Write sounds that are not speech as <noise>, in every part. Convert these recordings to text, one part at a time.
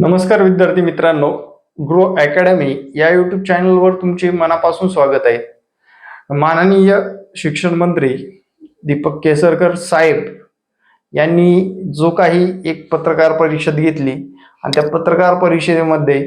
नमस्कार विद्यार्थी मित्रांनो ग्रो अकॅडमी या युट्यूब चॅनलवर तुमचे मनापासून स्वागत आहे. माननीय शिक्षण मंत्री दीपक केसरकर साहेब यांनी जो काही एक पत्रकार परिषद घेतली आणि त्या पत्रकार परिषदेमध्ये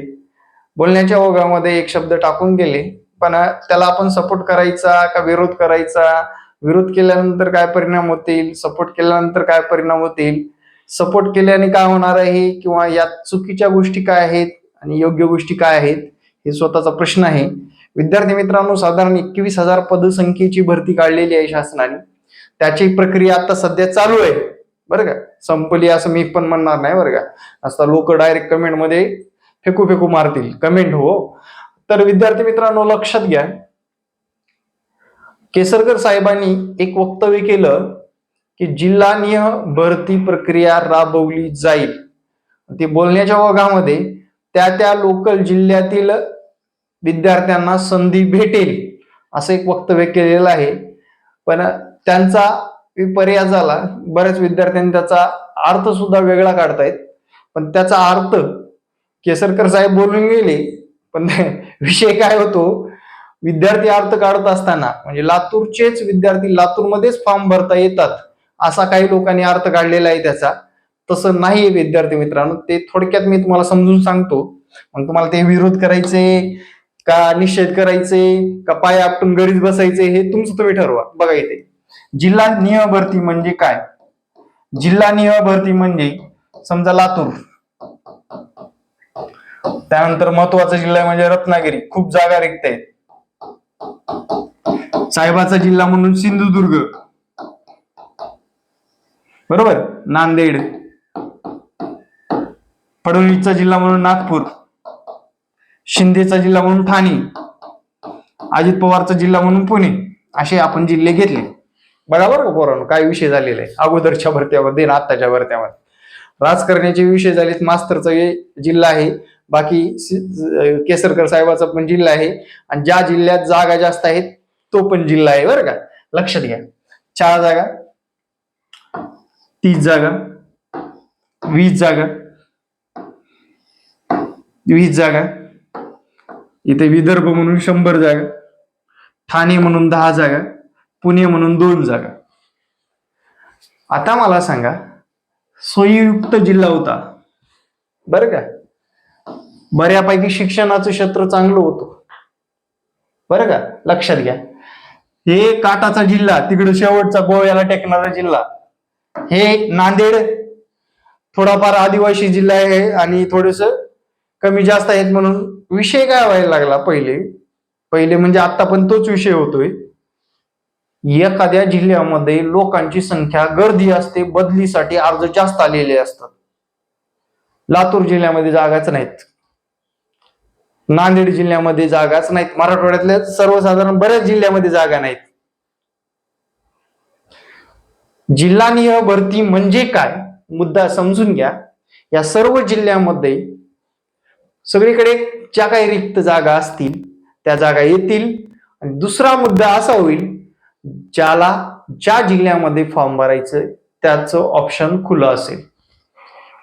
बोलण्याच्या ओघामध्ये एक शब्द टाकून गेले पण त्याला आपण सपोर्ट करायचा का विरोध करायचा? विरोध केल्यानंतर काय परिणाम होतील? सपोर्ट केल्यानंतर काय परिणाम होतील? सपोर्ट केल्याने काय होणार आहे किंवा यात चुकीच्या गोष्टी काय आहेत आणि योग्य गोष्टी काय आहेत हे स्वतःचा प्रश्न आहे. विद्यार्थी मित्रांनो साधारण एकवीस हजार पदसंख्येची भरती काढलेली आहे शासनाने. त्याची प्रक्रिया आता सध्या चालू आहे. बरं का? संपली असं मी पण म्हणणार नाही बरं का? असता लोक डायरेक्ट कमेंटमध्ये फेकू फेकू मारतील. कमेंट हो. तर विद्यार्थी मित्रांनो लक्षात घ्या. केसरकर साहेबांनी एक वक्तव्य केलं. की जिल्हानिय भरती प्रक्रिया राबवली जाईल. ते बोलण्याच्या ओघामध्ये त्या त्या लोकल जिल्ह्यातील विद्यार्थ्यांना संधी भेटेल असं एक वक्तव्य केलेलं आहे. पण त्यांचा विपर्याय झाला. बऱ्याच विद्यार्थ्यांनी त्याचा अर्थ सुद्धा वेगळा काढतायत. पण त्याचा अर्थ केसरकर साहेब बोलून गेले पण <laughs> विषय काय होतो? विद्यार्थी अर्थ काढत असताना म्हणजे लातूरचेच विद्यार्थी लातूरमध्येच फॉर्म भरता येतात. असा काही लोकांनी अर्थ काढलेला आहे त्याचा. तसं नाही विद्यार्थी मित्रांनो. ते थोडक्यात मी तुम्हाला समजून सांगतो. मग तुम्हाला ते विरोध करायचे का निषेध करायचे का पाय आपटून घरीच बसायचे हे तुमचं तुम्ही ठरवा. बघा इथे. जिल्हा निय भरती म्हणजे काय? जिल्हा निय भरती म्हणजे समजा लातूर. त्यानंतर महत्त्वाचा जिल्हा म्हणजे रत्नागिरी. खूप जागा रिक्त आहेत. साहेबाचा जिल्हा म्हणून सिंधुदुर्ग. बरोबर? नांदेड. फडणवीसचा जिल्हा म्हणून नागपूर. शिंदेचा जिल्हा म्हणून ठाणे. अजित पवारचा जिल्हा म्हणून पुणे. असे आपण जिल्हे घेतले. बरोबर का पोरांनो? काय विषय झालेला? आहे अगोदरच्या भरत्यामध्ये आणि आत्ताच्या भरत्यामध्ये. राजकारण्याचे विषय झालेत. मास्तरचा हे जिल्हा आहे. बाकी केसरकर साहेबाचा पण जिल्हा आहे. आणि ज्या जिल्ह्यात जागा जास्त आहेत तो पण जिल्हा आहे. बरं का? लक्षात घ्या. चार जागा. तीस जागा वीस जागा वीस जागा इथे विदर्भ म्हणून शंभर जागा ठाणे म्हणून दहा जागा पुणे म्हणून दोन जागा. आता मला सांगा सोयीयुक्त जिल्हा होता. बरं का? बऱ्यापैकी शिक्षणाचं क्षेत्र चांगलं होतं. बरं का? लक्षात घ्या. हे काटाचा जिल्हा तिकडे शेवटचा गोव्याला टेकणारा जिल्हा. हे नांदेड थोडाफार आदिवासी जिल्हा आहे आणि थोडस कमी जास्त आहेत म्हणून विषय काय व्हायला लागला पहिले? पहिले म्हणजे आता पण तोच विषय होतोय. एखाद्या जिल्ह्यामध्ये लोकांची संख्या गर्दी असते बदलीसाठी अर्ज जास्त आलेले असतात. लातूर जिल्ह्यामध्ये जागाच नाहीत. नांदेड जिल्ह्यामध्ये जागाच नाहीत. मराठवाड्यातल्या सर्वसाधारण बऱ्याच जिल्ह्यामध्ये जागा नाहीत. जिल्हानिय भरती म्हणजे काय? मुद्दा समजून घ्या. या सर्व जिल्ह्यामध्ये सगळीकडे ज्या काही रिक्त जागा असतील त्या जागा येतील. आणि दुसरा मुद्दा असा होईल ज्याला ज्या जिल्ह्यामध्ये फॉर्म भरायचं त्याचं ऑप्शन खुलं असेल.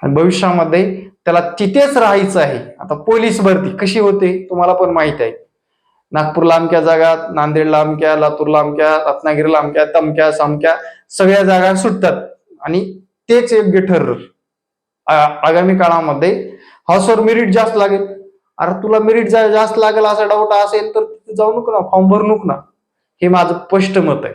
आणि भविष्यामध्ये त्याला तिथेच राहायचं आहे. आता पोलीस भरती कशी होते तुम्हाला पण माहीत आहे. नागपूरला अमक्या जागा नांदेडला अमक्या लातूरला अमक्या रत्नागिरीला अमक्या तमक्या समक्या सगळ्या जागा सुटतात. आणि तेच योग्य ठरलं आ- आगामी काळामध्ये. हाऊसवर मेरिट जास्त लागेल. अरे तुला मेरिट जास्त लागेल असा डाऊट असेल तर तिथे जाऊ नको ना फॉर्म भरू नको ना. हे माझं स्पष्ट मत आहे.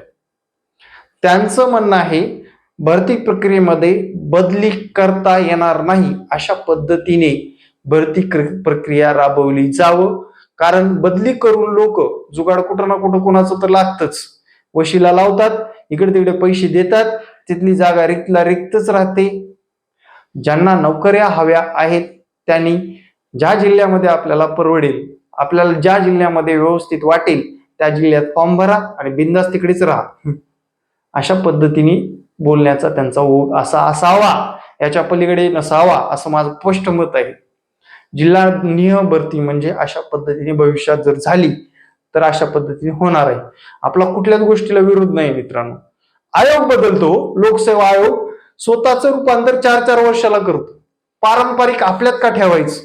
त्यांचं म्हणणं आहे भरती प्रक्रियेमध्ये बदली करता येणार नाही अशा पद्धतीने भरती क्र- प्रक्रिया राबवली जावं. कारण बदली करून लोक जुगाड कुठं ना कुठं कुणाचं तर लागतच. वशीला लावतात इकडे तिकडे पैसे देतात तिथली जागा रिक्तला रिक्तच राहते. ज्यांना नोकऱ्या हव्या आहेत त्यांनी ज्या जिल्ह्यामध्ये आपल्याला परवडेल आपल्याला ज्या जिल्ह्यामध्ये व्यवस्थित वाटेल त्या जिल्ह्यात फॉर्म भरा आणि बिंदास तिकडेच राहा. अशा पद्धतीने बोलण्याचा त्यांचा ओघ असा असावा याच्या पलीकडे नसावा असं माझं स्पष्ट मत आहे. जिल्हा निय भरती म्हणजे अशा पद्धतीने भविष्यात जर झाली तर अशा पद्धतीने होणार आहे. आपला कुठल्याच गोष्टीला विरोध नाही मित्रांनो. आयोग बदलतो लोकसेवा आयोग स्वतःच रूपांतर चार चार वर्षाला करतो. पारंपरिक आपल्यात का ठेवायचं?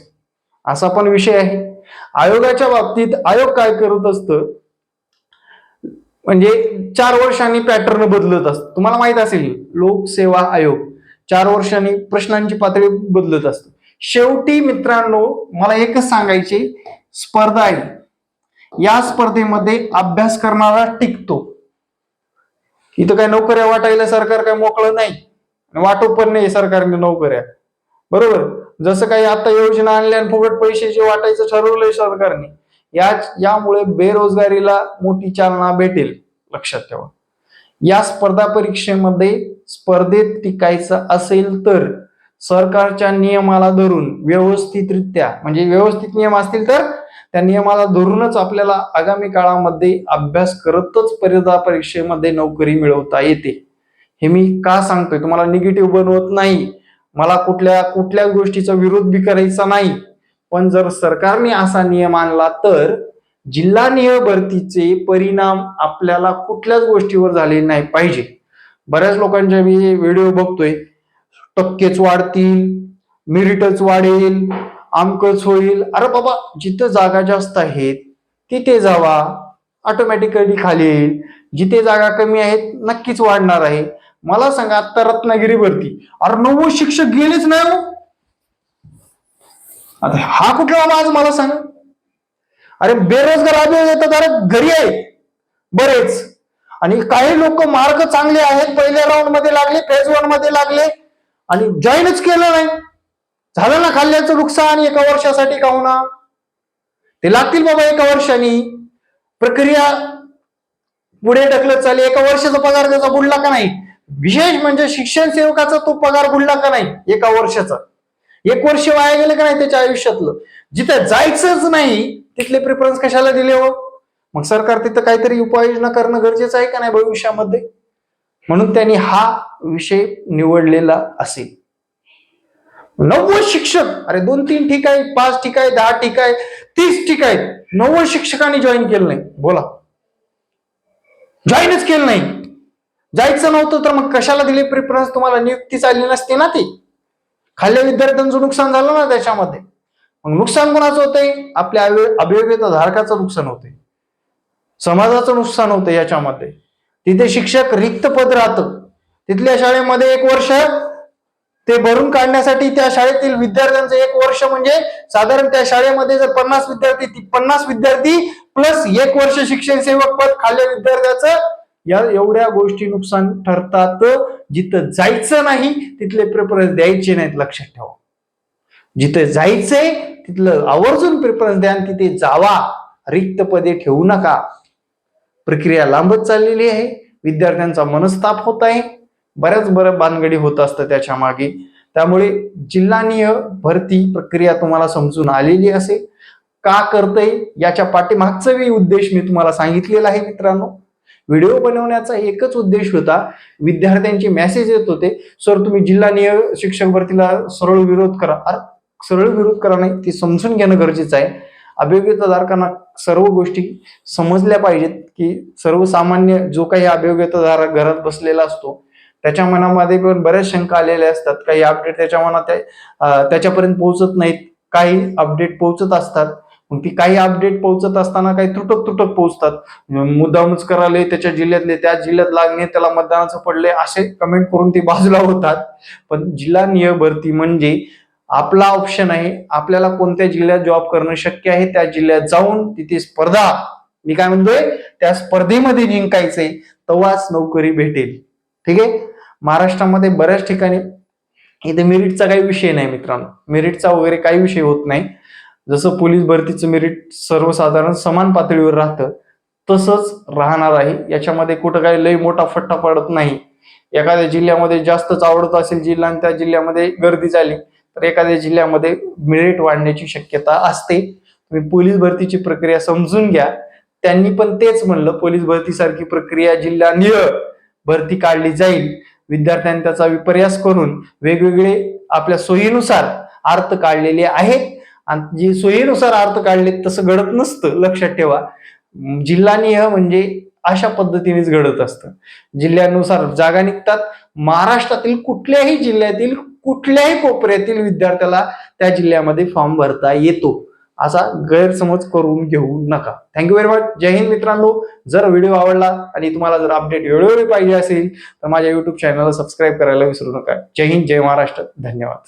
असा पण विषय आहे. आयोगाच्या बाबतीत आयोग काय करत असतं? म्हणजे चार वर्षांनी पॅटर्न बदलत असत. तुम्हाला माहीत असेल लोकसेवा आयोग चार वर्षांनी प्रश्नांची पातळी बदलत असते. शेवटी मित्रांनो मला एकच सांगायचे स्पर्धा आहे. या स्पर्धेमध्ये अभ्यास करणारा टिकतो. इथं काय नोकऱ्या वाटायला सरकार काय मोकळं नाही. वाटो पण नाही सरकारने नोकऱ्या. बरोबर? जसं काही आता योजना आणल्या आणि फुकट पैशाचे वाटायचं ठरवलंय सरकारने या यामुळे बेरोजगारीला मोठी चालना भेटेल लक्षात ठेवा. या स्पर्धा परीक्षेमध्ये स्पर्धेत टिकायचं असेल तर सरकारच्या नियमाला धरून व्यवस्थितरित्या म्हणजे व्यवस्थित नियम असतील तर त्या नियमाला धरूनच आपल्याला आगामी काळामध्ये अभ्यास करतच स्पर्धा परीक्षेमध्ये नोकरी मिळवता येते. हे मी का सांगतोय? तुम्हाला निगेटिव्ह बनवत नाही. मला कुठल्या कुठल्या गोष्टीचा विरोध बी करायचा नाही. पण जर सरकारने असा नियम आणला तर जिल्हानिय भरतीचे परिणाम आपल्याला कुठल्याच गोष्टीवर झाले नाही पाहिजे. बऱ्याच लोकांच्या मी व्हिडिओ बघतोय. टक्केच वाढतील मेरिटच वाढेल आमकच होईल. अरे बाबा जिथं जागा जास्त आहेत तिथे जावा. ऑटोमॅटिकली खाली येईल. जिथे जागा कमी आहेत नक्कीच वाढणार आहे. मला सांगा आता रत्नागिरी भरती अरे नव्वद शिक्षक गेलेच नाही हो. आता हा कुठला माझ मला सांगा? अरे बेरोजगार अभियोग येतात अरे घरी आहेत बरेच. आणि काही लोक मार्ग चांगले आहेत पहिल्या राऊंडमध्ये लागले फेज वनमध्ये लागले. आणि जॉईनच केलं नाही. झालं ना खाल्ल्याचं नुकसान एका वर्षासाठी का होणार ते लागतील बाबा एका वर्षाने. प्रक्रिया पुढे ढकलत चालली. एका वर्षाचा पगार त्याचा बुडला का नाही? विशेष म्हणजे शिक्षण सेवकाचा तो पगार बुडला का नाही? एका वर्षाचा. एक वर्ष वाया गेलं का नाही त्याच्या आयुष्यातलं? जिथे जायचंच नाही तिथले प्रिफरन्स कशाला दिले हो? मग सरकार तिथं काहीतरी उपाययोजना करणं गरजेचं आहे का नाही भविष्यामध्ये? म्हणून त्यांनी हा विषय निवडलेला असेल. नव्वद शिक्षक अरे दोन तीन ठीक आहे पाच ठीक आहे दहा ठीक आहे तीस ठीक आहे नव्वद शिक्षकांनी जॉईन केलं नाही. बोला. जॉईनच केलं नाही. जायचं नव्हतं तर मग कशाला दिले प्रिफरन्स तुम्हाला नियुक्ती चालली नसते ना ती. खाल्ल्या विद्यार्थ्यांचं नुकसान झालं ना त्याच्यामध्ये. मग नुकसान कोणाचं होतंय? आपल्या अवय- अभियोग्यता धारकाचं नुकसान होतंय. समाजाचं नुकसान होतं याच्यामध्ये. तिथे शिक्षक रिक्त पद राहतं. तिथल्या शाळेमध्ये एक वर्ष ते भरून काढण्यासाठी त्या शाळेतील विद्यार्थ्यांचं एक वर्ष म्हणजे साधारण त्या शाळेमध्ये जर पन्नास विद्यार्थी ती पन्नास विद्यार्थी प्लस एक वर्ष शिक्षण सेवक पद खाल्ल्या विद्यार्थ्याचं या एवढ्या गोष्टी नुकसान ठरतात. जिथं जायचं नाही तिथले प्रेफरन्स द्यायचे नाहीत लक्षात ठेवा. जिथं जायचंय तिथलं आवर्जून प्रेफरन्स द्या आणि तिथे जावा. रिक्त पदे ठेवू नका. प्रक्रिया लांबत चाललेली आहे. विद्यार्थ्यांचा मनस्ताप होत आहे. बऱ्याच बऱ्या बानगडी होत असतं त्याच्यामागे. त्यामुळे जिल्हानीय भरती प्रक्रिया तुम्हाला समजून आलेली असेल. का करतय याच्या पाठीमागचा वेळी उद्देश मी तुम्हाला सांगितलेला आहे मित्रांनो. व्हिडिओ बनवण्याचा एकच उद्देश होता. विद्यार्थ्यांचे मेसेज येत होते. सर तुम्ही जिल्हानीय शिक्षक भरतीला सरळ विरोध करा. अरे सरळ विरोध करा नाही ते समजून घेणं गरजेचं आहे. अभियोग्यताधारकांना सर्व गोष्टी समजल्या पाहिजेत की सर्वसामान्य जो काही अभियोग्यताधारक घरात बसलेला असतो त्याच्या मनामध्ये पण बऱ्याच शंका आलेल्या असतात. काही अपडेट त्याच्या मनात आहे, त्याच्यापर्यंत पोहोचत नाहीत. काही अपडेट पोहोचत असतात. मग ती काही अपडेट पोहोचत असताना काही तुटक तुटक पोहोचतात. मुद्दामच कराले त्याच्या जिल्ह्यातले त्या जिल्ह्यात लागणे त्याला मतदानाचं पडले असे कमेंट करून ते बाजूला होतात. पण जिल्हा निय भरती म्हणजे आपला ऑप्शन आहे आपल्याला कोणत्या जिल्ह्यात जॉब करणं शक्य आहे त्या जिल्ह्यात जाऊन तिथे स्पर्धा. मी काय म्हणतोय त्या स्पर्धेमध्ये जिंकायचंय तेव्हाच नोकरी भेटेल. ठीक आहे? महाराष्ट्रामध्ये बऱ्याच ठिकाणी इथे मेरिटचा काही विषय नाही मित्रांनो. मेरिटचा वगैरे काही विषय होत नाही. जसं पोलीस भरतीचं मेरिट सर्वसाधारण समान पातळीवर राहतं तसंच राहणार आहे. याच्यामध्ये कुठं काही लय मोठा फट्टा पडत नाही. एखाद्या जिल्ह्यामध्ये जास्तच आवडत असेल जिल्हा आणि त्या जिल्ह्यामध्ये गर्दी झाली तर एखाद्या जिल्ह्यामध्ये मेरिट वाढण्याची शक्यता असते. तुम्ही पोलीस भरतीची प्रक्रिया समजून घ्या. त्यांनी पण तेच म्हणलं पोलीस भरतीसारखी प्रक्रिया जिल्हा निय भरती काढली जाईल. विद्यार्थ्यांनी त्याचा विपर्यास करून वेगवेगळे आपल्या सोयीनुसार अर्थ काढलेले आहेत. आणि जे सोयीनुसार अर्थ काढले तसं घडत नसतं लक्षात ठेवा. जिल्हानिय म्हणजे अशा पद्धतीनेच घडत असतं. जिल्ह्यानुसार जागा निघतात. महाराष्ट्रातील कुठल्याही जिल्ह्यातील कुठल्याही कोपऱ्यातील विद्यार्थ्याला त्या जिल्ह्यामध्ये फॉर्म भरता येतो. असा गैरसमज करून घेऊ नका. Thank you very much Jai Hind मित्रांनो. जर व्हिडिओ आवडला आणि तुम्हाला जर अपडेट वेळोवेळी पाहिजे असेल तर माझ्या युट्यूब चॅनलला सबस्क्राईब करायला विसरू नका. जय हिंद जय महाराष्ट्र. धन्यवाद.